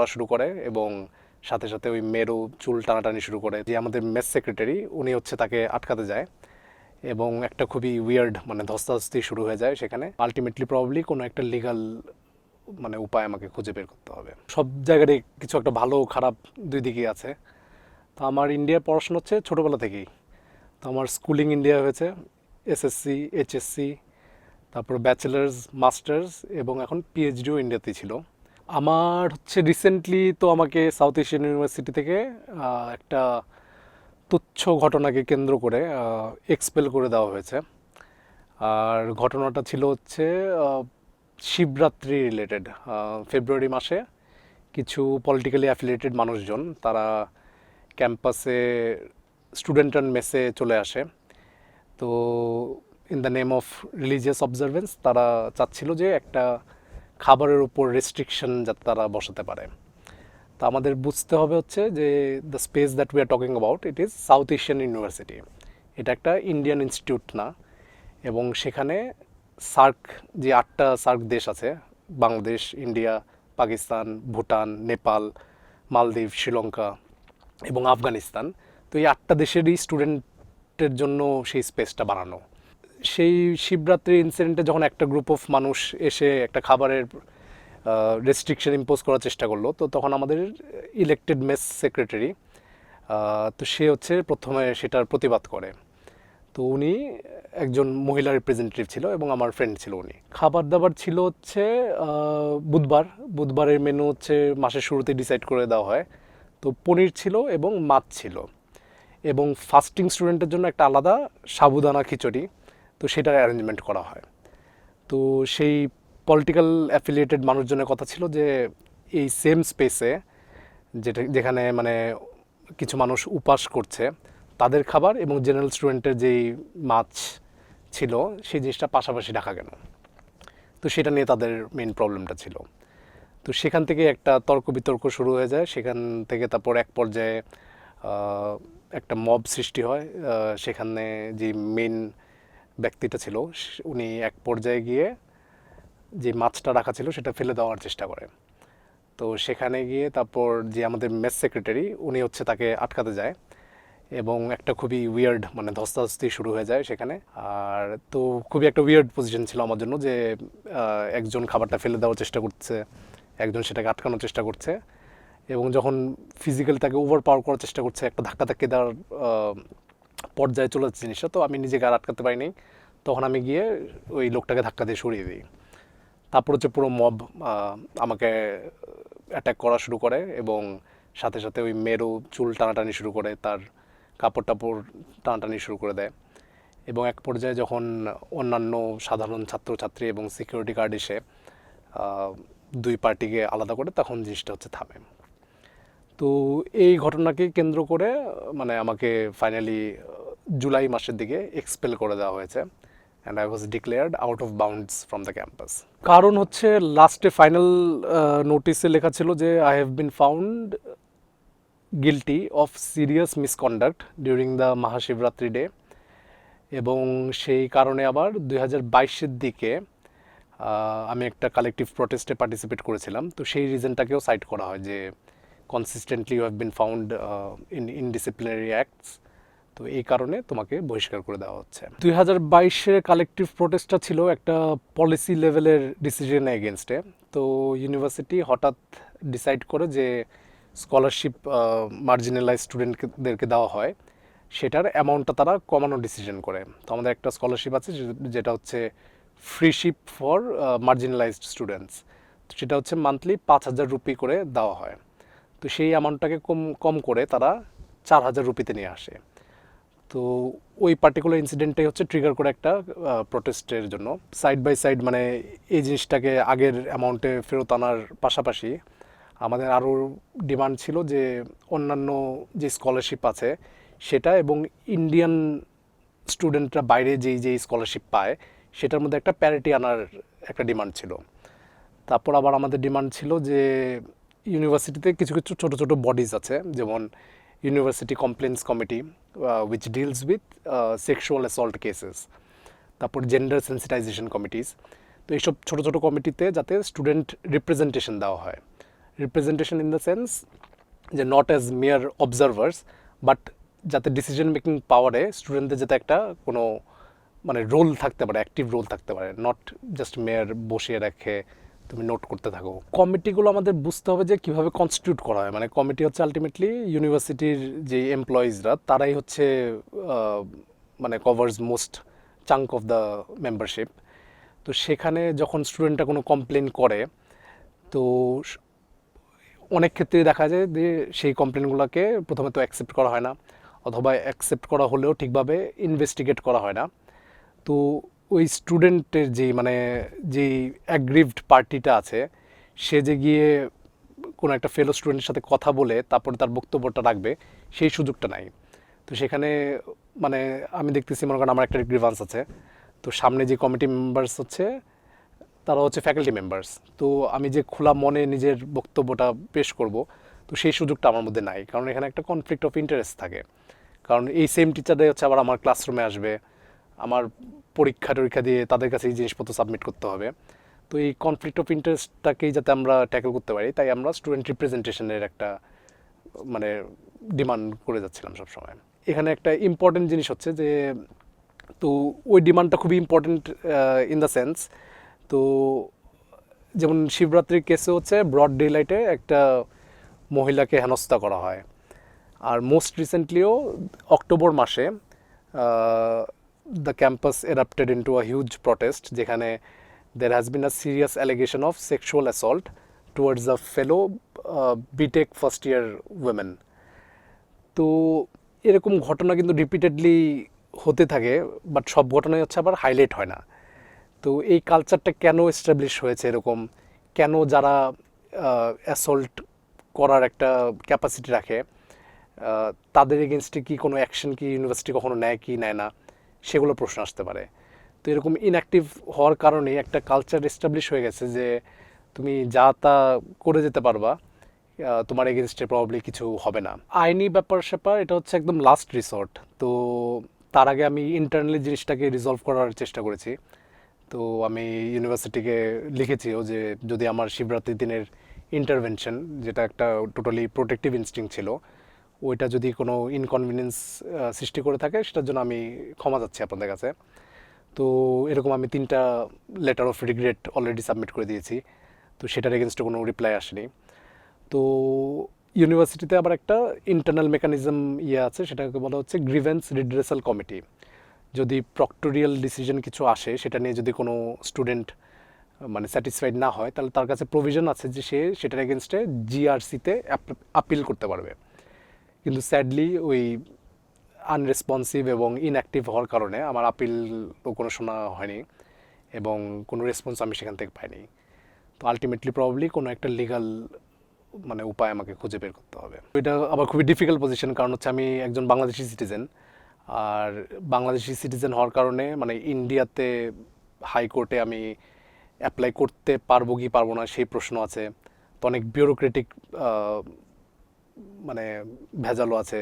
করা শুরু করে এবং সাথে সাথে ওই মেরু চুল টানাটানি শুরু করে। যে আমাদের মেস সেক্রেটারি, উনি হচ্ছে তাকে আটকাতে যায় এবং একটা খুবই উইয়ার্ড মানে ধস্তাধস্তি শুরু হয়ে যায় সেখানে। আলটিমেটলি প্রবাবলি কোনো একটা লিগাল মানে উপায় আমাকে খুঁজে বের করতে হবে। সব জায়গারই কিছু একটা ভালো খারাপ দুই দিকেই আছে। তো আমার ইন্ডিয়ায় পড়াশোনা হচ্ছে ছোটোবেলা থেকেই। তো আমার স্কুলিং ইন্ডিয়া হয়েছে এসএসসি এইচএসসি তারপর ব্যাচেলার্স মাস্টার্স এবং এখন পিএইচডিও ইন্ডিয়াতেই ছিল। আমার হচ্ছে রিসেন্টলি তো আমাকে সাউথ এশিয়ান ইউনিভার্সিটি থেকে একটা তুচ্ছ ঘটনাকে কেন্দ্র করে এক্সপেল করে দেওয়া হয়েছে। আর ঘটনাটা ছিল হচ্ছে শিবরাত্রি রিলেটেড ফেব্রুয়ারি মাসে কিছু পলিটিক্যালি অ্যাফিলিয়েটেড মানুষজন, তারা ক্যাম্পাসে স্টুডেন্ট অ্যান্ড মেসে চলে আসে। তো in the name of religious observance তারা চাচ্ছিল যে একটা খাবারের উপর রেস্ট্রিকশন যাতে তারা বসাতে পারে। তা আমাদের বুঝতে হবে হচ্ছে যে the space that we are talking about it is South Asian university এটা একটা ইন্ডিয়ান ইনস্টিটিউট না। এবং সেখানে সার্ক যে আটটা সার্ক দেশ আছে, বাংলাদেশ ইন্ডিয়া পাকিস্তান, ভুটান, নেপাল, মালদ্বীপ, শ্রীলঙ্কা এবং আফগানিস্তান। তো এই আটটা দেশেরই স্টুডেন্টের জন্য সেই স্পেসটা বানানো। সেই শিবরাত্রি ইনসিডেন্টে যখন একটা গ্রুপ অফ মানুষ এসে একটা খাবারের রেস্ট্রিকশন ইম্পোজ করার চেষ্টা করল, তো তখন আমাদের ইলেক্টেড মেস সেক্রেটারি তো সে হচ্ছে প্রথমে সেটার প্রতিবাদ করে। তো উনি একজন মহিলা রিপ্রেজেন্টেটিভ ছিল এবং আমার ফ্রেন্ড ছিল উনি। খাবার দাবার ছিল হচ্ছে বুধবার। বুধবারের মেনু হচ্ছে মাসের শুরুতে ডিসাইড করে দেওয়া হয়। তো পনির ছিল এবং মাছ ছিল। এবং ফাস্টিং স্টুডেন্টের জন্য একটা আলাদা সাবুদানা খিচুড়ি। তো সেটার অ্যারেঞ্জমেন্ট করা হয়। তো সেই পলিটিক্যাল অ্যাফিলিয়েটেড মানুষজনের কথা ছিল যে, এই সেম স্পেসে যেটা, যেখানে মানে কিছু মানুষ উপাস করছে, তাদের খাবার এবং জেনারেল স্টুডেন্টের যেই মাছ ছিল, সেই জিনিসটা পাশাপাশি রাখা কেন তো সেটা নিয়ে তাদের মেন প্রবলেমটা ছিল। তো সেখান থেকে একটা তর্ক বিতর্ক শুরু হয়ে যায়। সেখান থেকে তারপর এক পর্যায়ে একটা মব সৃষ্টি হয়। সেখানে যে মেইন ব্যক্তিটা ছিল উনি এক পর্যায়ে গিয়ে যে মাছটা রাখা ছিল সেটা ফেলে দেওয়ার চেষ্টা করে। তো সেখানে গিয়ে তারপর যে আমাদের মেস সেক্রেটারি, উনি হচ্ছে তাকে আটকাতে যায় এবং একটা খুবই উইয়ার্ড মানে ধস্তাধস্তি শুরু হয়ে যায় সেখানে। আর তো খুবই একটা উইয়ার্ড পজিশন ছিল আমার জন্য যে একজন খাবারটা ফেলে দেওয়ার চেষ্টা করছে, একজন সেটাকে আটকানোর চেষ্টা করছে এবং যখন ফিজিক্যালি তাকে ওভার পাওয়ার করার চেষ্টা করছে, একটা ধাক্কা ধাক্কি দেওয়ার পর্যায়ে চলে যাচ্ছে জিনিসটা, তো আমি নিজেকে আর আটকাতে পারিনি। তখন আমি গিয়ে ওই লোকটাকে ধাক্কা দিয়ে সরিয়ে দিই। তারপর হচ্ছে পুরো মব আমাকে অ্যাটাক করা শুরু করে এবং সাথে সাথে ওই মেরু চুল টানাটানি শুরু করে, তার কাপড় টাপড় টানাটানি শুরু করে দেয়। এবং এক পর্যায়ে যখন অন্যান্য সাধারণ ছাত্রছাত্রী এবং সিকিউরিটি গার্ড এসে দুই পার্টিকে আলাদা করে, তখন জিনিসটা হচ্ছে থামে। তো এই ঘটনাকে কেন্দ্র করে মানে আমাকে ফাইনালি জুলাই মাসের দিকে এক্সপেল করে দেওয়া হয়েছে and I was declared out of bounds from the campus কারণ হচ্ছে লাস্টে ফাইনাল নোটিসে লেখা ছিল যে I have been found guilty of serious misconduct during the Mahashivratri day এবং সেই কারণে আবার দুই হাজার বাইশের দিকে আমি একটা কালেকটিভ প্রটেস্টে পার্টিসিপেট করেছিলাম। তো সেই রিজনটাকেও সাইট করা হয় যে consistently you have been found in indisciplinary acts তো এই কারণে তোমাকে বহিষ্কার করে দেওয়া হচ্ছে। দুই হাজার বাইশের কালেকটিভ প্রোটেস্টটা ছিল একটা পলিসি লেভেলের ডিসিশন এগেনস্টে তো ইউনিভার্সিটি হঠাৎ ডিসাইড করে যে স্কলারশিপ মার্জিনালাইজ স্টুডেন্টদেরকে দেওয়া হয়, সেটার অ্যামাউন্টটা তারা কমানোর ডিসিশন করে। তো আমাদের একটা স্কলারশিপ আছে যেটা হচ্ছে ফ্রিশিপ ফর মার্জিনালাইজড স্টুডেন্টস সেটা হচ্ছে মান্থলি পাঁচ হাজার রুপি করে দেওয়া হয়। তো সেই অ্যামাউন্টটাকে কম কম করে তারা চার হাজার রুপিতে নিয়ে আসে। তো ওই পার্টিকুলার ইনসিডেন্টটাই হচ্ছে ট্রিগার করে একটা প্রোটেস্টের জন্য। সাইড বাই সাইড মানে এই জিনিসটাকে আগের অ্যামাউন্টে ফেরত আনার পাশাপাশি আমাদের আরও ডিমান্ড ছিল যে অন্যান্য যে স্কলারশিপ আছে সেটা এবং ইন্ডিয়ান স্টুডেন্টরা বাইরে যেই যেই স্কলারশিপ পায় সেটার মধ্যে একটা প্যারিটি আনার একটা ডিমান্ড ছিল। তারপর আবার আমাদের ডিমান্ড ছিল যে ইউনিভার্সিটিতে কিছু কিছু ছোট ছোট বডিজ আছে, যেমন university complaints committee which deals with sexual assault cases তারপর জেন্ডার সেন্সিটাইজেশন কমিটিস তো এইসব ছোট ছোট কমিটিতে যাতে স্টুডেন্ট রিপ্রেজেন্টেশন দেওয়া হয়। রিপ্রেজেন্টেশন ইন দ্য সেন্স যে not as mere observers but যাতে ডিসিশন মেকিং পাওয়ারে স্টুডেন্টদের যাতে একটা কোনো মানে রোল থাকতে পারে অ্যাক্টিভ রোল থাকতে পারে নট জাস্ট মেয়ার বসিয়ে রাখে তুমি নোট করতে থাকো। কমিটিগুলো আমাদের বুঝতে হবে যে কীভাবে কনস্টিটিউট করা হয়। মানে কমিটি হচ্ছে আলটিমেটলি ইউনিভার্সিটির যে এমপ্লয়িজরা তারাই হচ্ছে মানে covers most chunk of the membership তো সেখানে যখন স্টুডেন্টরা কোনো কমপ্লেন করে, তো অনেক ক্ষেত্রে দেখা যায় যে সেই কমপ্লেনগুলোকে প্রথমে তো অ্যাকসেপ্ট করা হয় না, অথবা অ্যাকসেপ্ট করা হলেও ঠিকভাবে ইনভেস্টিগেট করা হয় না। তো ওই স্টুডেন্টের যে মানে যেই অ্যাগ্রিভড পার্টিটা আছে, সে যে গিয়ে কোনো একটা ফেলো স্টুডেন্টের সাথে কথা বলে, তারপরে তার বক্তব্যটা রাখবে, সেই সুযোগটা নাই। তো সেখানে মানে আমি দেখতেছি, মনে করেন আমার একটা গ্রিভান্স আছে। তো সামনে যে কমিটি মেম্বার্স হচ্ছে, তারা হচ্ছে ফ্যাকাল্টি মেম্বার্স তো আমি যে খোলা মনে নিজের বক্তব্যটা পেশ করব, তো সেই সুযোগটা আমার মধ্যে নাই। কারণ এখানে একটা কনফ্লিক্ট অফ ইন্টারেস্ট থাকে। কারণ এই সেম টিচাররাই হচ্ছে আবার আমার ক্লাসরুমে আসবে পরীক্ষা টরীক্ষা দিয়ে তাদের কাছে এই জিনিসপত্র সাবমিট করতে হবে। তো এই কনফ্লিক্ট অফ ইন্টারেস্টটাকেই যাতে আমরা ট্যাকেল করতে পারি, তাই আমরা স্টুডেন্ট রিপ্রেজেন্টেশনের একটা মানে ডিমান্ড করে যাচ্ছিলাম সবসময়। এখানে একটা ইম্পর্টেন্ট জিনিস হচ্ছে যে, তো ওই ডিমান্ডটা খুবই ইম্পর্টেন্ট ইন দ্য সেন্স তো যেমন শিবরাত্রির কেসে হচ্ছে ব্রড ডে লাইটে একটা মহিলাকে হেনস্থা করা হয়। আর মোস্ট রিসেন্টলিও অক্টোবর মাসে the campus erupted into a huge protest যেখানে there has been a serious allegation of sexual assault towards a fellow BTech first year women তো এরকম ঘটনা কিন্তু রিপিটেডলি হতে থাকে বাট সব ঘটনাই হচ্ছে আবার হাইলাইট হয় না। তো এই কালচারটা কেন এস্টাবলিশ হয়েছে এরকম? কেন যারা অ্যাসল্ট করার একটা ক্যাপাসিটি রাখে আহ, তাদের এগেনস্টে কি কোনো অ্যাকশন কি ইউনিভার্সিটি কখনো নেয় কি নেয় না? সেগুলো প্রশ্ন আসতে পারে। তো এরকম ইনঅ্যাক্টিভ হওয়ার কারণে একটা কালচার এস্টাবলিশ হয়ে গেছে যে তুমি যা তা করে যেতে পারবা তোমার এগেনস্টে প্রবাবলি কিছু হবে না। আইনি ব্যাপার স্যাপার, এটা হচ্ছে একদম লাস্ট রিসর্ট তো তার আগে আমি ইন্টারনালি জিনিসটাকে রিজলভ করার চেষ্টা করেছি। তো আমি ইউনিভার্সিটিকে লিখেছিও যে যদি আমার শিবরাত্রির দিনের ইন্টারভেনশন যেটা একটা টোটালি প্রোটেক্টিভ ইনস্টিং ছিল ওইটা যদি কোনো ইনকনভিনিয়েন্স সৃষ্টি করে থাকে, সেটার জন্য আমি ক্ষমা যাচ্ছি আপনাদের কাছে। তো এরকম আমি তিনটা letter of regret already submit করে দিয়েছি। তো সেটার এগেনস্টে কোনো রিপ্লাই আসেনি। তো ইউনিভার্সিটিতে আবার একটা ইন্টারনাল মেকানিজম ইয়ে আছে, সেটাকে বলা হচ্ছে গ্রিভেন্স রিড্রেসাল কমিটি যদি প্রক্টোরিয়াল ডিসিশন কিছু আসে, সেটা নিয়ে যদি কোনো স্টুডেন্ট মানে স্যাটিসফাইড না হয়, তাহলে তার কাছে প্রভিশন আছে যে সে সেটার এগেনস্টে জিআরসিতে আপিল করতে পারবে। কিন্তু স্যাডলি ওই আনরেসপন্সিভ এবং ইনঅ্যাক্টিভ হওয়ার কারণে আমার আপিল কোনো শোনা হয়নি এবং কোনো রেসপন্স আমি সেখান থেকে পাইনি। তো আলটিমেটলি প্রবাবলি কোনো একটা লিগাল মানে উপায় আমাকে খুঁজে বের করতে হবে। এটা আবার খুবই ডিফিকাল্ট পজিশন কারণ হচ্ছে আমি একজন বাংলাদেশি সিটিজেন আর বাংলাদেশি সিটিজেন হওয়ার কারণে মানে ইন্ডিয়াতে হাইকোর্টে আমি অ্যাপ্লাই করতে পারব কি পারব না সেই প্রশ্ন আছে। তো অনেক বিউরোক্রেটিক মানে ভেজালও আছে।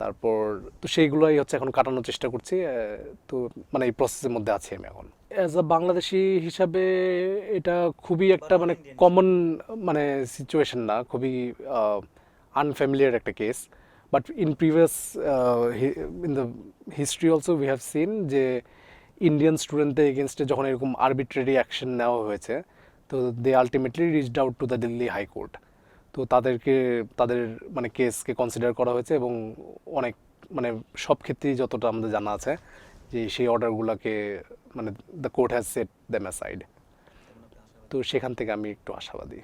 তারপর তো সেইগুলোই হচ্ছে এখন কাটানোর চেষ্টা করছি তো মানে এই প্রসেসের মধ্যে আছি আমি এখন। অ্যাজ আ বাংলাদেশি হিসাবে এটা খুবই একটা মানে কমন মানে সিচুয়েশন না খুবই আনফ্যামিলিয়ার একটা case but in previous in the history also we have seen যে ইন্ডিয়ান স্টুডেন্টদের এগেনস্টে যখন এরকম আরবিট্রারি অ্যাকশন নেওয়া হয়েছে তো they ultimately reached out to the Delhi high court তো তাদেরকে, তাদের মানে কেসকে কনসিডার করা হয়েছে এবং অনেক মানে সব ক্ষেত্রেই যতটা আমাদের জানা আছে যে সেই অর্ডারগুলোকে মানে the court has set them aside তো সেখান থেকে আমি একটু আশাবাদী।